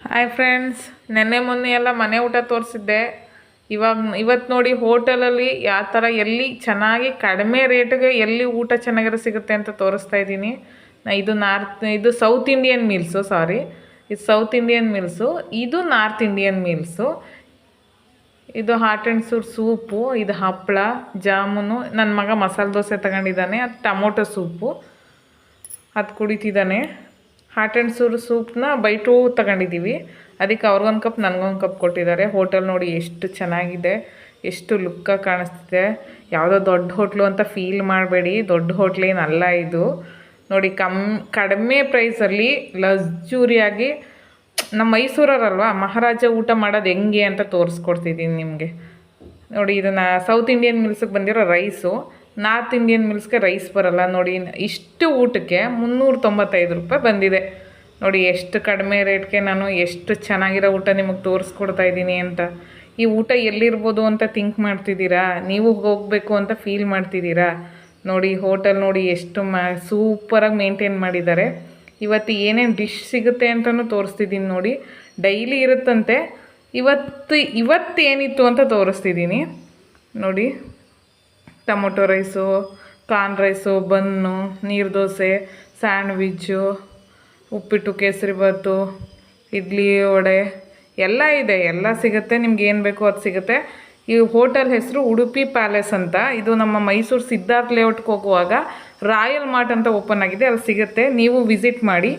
Hi friends ನೆನ್ನೆ ಮೊನ್ನೆ ಎಲ್ಲ ಮನೆ ಊಟ ತೋರಿಸಿದ್ದೆ. ಇವಾಗ ಇವತ್ತು ನೋಡಿ ಹೋಟೆಲಲ್ಲಿ ಯಾವ ಥರ ಎಲ್ಲಿ ಚೆನ್ನಾಗಿ ಕಡಿಮೆ ರೇಟ್ಗೆ ಎಲ್ಲಿ ಊಟ ಚೆನ್ನಾಗಿರೋ ಸಿಗುತ್ತೆ ಅಂತ ತೋರಿಸ್ತಾ ಇದ್ದೀನಿ. ಇದು ನಾರ್ತ್, ಇದು ಸೌತ್ ಇಂಡಿಯನ್ ಮೀಲ್ಸು ಸಾರಿ ಇದು ಸೌತ್ ಇಂಡಿಯನ್ ಮೀಲ್ಸು ಇದು ನಾರ್ತ್ ಇಂಡಿಯನ್ ಮೀಲ್ಸು ಇದು ಹಾಟ್ ಆ್ಯಂಡ್ ಸೂರ್ ಸೂಪು ಇದು ಹಪ್ಪಳ ಜಾಮೂನು. ನನ್ನ ಮಗ ಮಸಾಲೆ ದೋಸೆ ತಗೊಂಡಿದ್ದಾನೆ, ಅದು ಟೊಮೊಟೊ ಸೂಪು ಅದು ಕುಡಿತಿದ್ದಾನೆ. ಹಾಟ್ ಆ್ಯಂಡ್ ಸೂರ್ ಸೂಪ್ನ ಬೈ ಟೂ ತಗೊಂಡಿದ್ದೀವಿ ಅದಕ್ಕೆ ಅವ್ರಿಗೊಂದು ಕಪ್ ನನಗೊಂದು ಕಪ್ ಕೊಟ್ಟಿದ್ದಾರೆ. ಹೋಟೆಲ್ ನೋಡಿ ಎಷ್ಟು ಚೆನ್ನಾಗಿದೆ. ಎಷ್ಟು ಲುಕ್ಕಾಗಿ ಕಾಣಿಸ್ತಿದೆ. ಯಾವುದೋ ದೊಡ್ಡ ಹೋಟ್ಲು ಅಂತ ಫೀಲ್ ಮಾಡಬೇಡಿ. ದೊಡ್ಡ ಹೋಟ್ಲೇನಲ್ಲ ಇದು. ನೋಡಿ ಕಮ್, ಕಡಿಮೆ ಪ್ರೈಸಲ್ಲಿ ಲಕ್ಸುರಿಯಾಗಿ ನಮ್ಮ ಮೈಸೂರವರಲ್ವಾ ಮಹಾರಾಜ ಊಟ ಮಾಡೋದು ಹೆಂಗೆ ಅಂತ ತೋರಿಸ್ಕೊಡ್ತಿದ್ದೀನಿ ನಿಮಗೆ. ನೋಡಿ, ಇದನ್ನು ಸೌತ್ ಇಂಡಿಯನ್ ಮಿಲ್ಸ್ಗೆ ಬಂದಿರೋ ರೈಸು ನಾರ್ತ್ ಇಂಡಿಯನ್ ಮಿಲ್ಸ್ಗೆ ರೈಸ್ ಬರಲ್ಲ. ನೋಡಿ, ಇಷ್ಟು ಊಟಕ್ಕೆ ಮುನ್ನೂರ ತೊಂಬತ್ತೈದು ರೂಪಾಯಿ ಬಂದಿದೆ. ನೋಡಿ, ಎಷ್ಟು ಕಡಿಮೆ ರೇಟ್ಗೆ ನಾನು ಎಷ್ಟು ಚೆನ್ನಾಗಿರೋ ಊಟ ನಿಮಗೆ ತೋರಿಸ್ಕೊಡ್ತಾ ಇದ್ದೀನಿ ಅಂತ. ಈ ಊಟ ಎಲ್ಲಿರ್ಬೋದು ಅಂತ ಥಿಂಕ್ ಮಾಡ್ತಿದ್ದೀರಾ? ನೀವು ಹೋಗಬೇಕು ಅಂತ ಫೀಲ್ ಮಾಡ್ತಿದ್ದೀರಾ? ನೋಡಿ ಹೋಟೆಲ್ ನೋಡಿ ಎಷ್ಟು ಮ ಸೂಪರಾಗಿ ಮೇಂಟೈನ್ ಮಾಡಿದ್ದಾರೆ. ಇವತ್ತು ಏನೇನು ಡಿಶ್ ಸಿಗುತ್ತೆ ಅಂತಲೂ ತೋರಿಸ್ತಿದ್ದೀನಿ ನೋಡಿ. ಡೈಲಿ ಇರುತ್ತಂತೆ. ಇವತ್ತು ಇವತ್ತು ಏನಿತ್ತು ಅಂತ ತೋರಿಸ್ತಿದ್ದೀನಿ. ನೋಡಿ, tomato rice, corn rice, bun, ನೀರು ದೋಸೆ, ಸ್ಯಾಂಡ್ವಿಚ್ಚು, ಉಪ್ಪಿಟ್ಟು ಕೇಸರಿಬಾತು ಇಡ್ಲಿ, ವಡೆ, ಎಲ್ಲ ಇದೆ. ಎಲ್ಲ ಸಿಗುತ್ತೆ. ನಿಮ್ಗೆ ಏನು ಬೇಕೋ ಅದು ಸಿಗುತ್ತೆ. ಈ ಹೋಟೆಲ್ ಹೆಸರು ಉಡುಪಿ ಪ್ಯಾಲೇಸ್ ಅಂತ. ಇದು ನಮ್ಮ ಮೈಸೂರು ಸಿದ್ಧಾರ್ಥ ಲೇಔಟ್ಗೆ ಹೋಗುವಾಗ ರಾಯಲ್ ಮಾರ್ಟ್ ಅಂತ ಓಪನ್ ಆಗಿದೆ. ಅಲ್ಲಿ ಸಿಗುತ್ತೆ. ನೀವು ವಿಸಿಟ್ ಮಾಡಿ.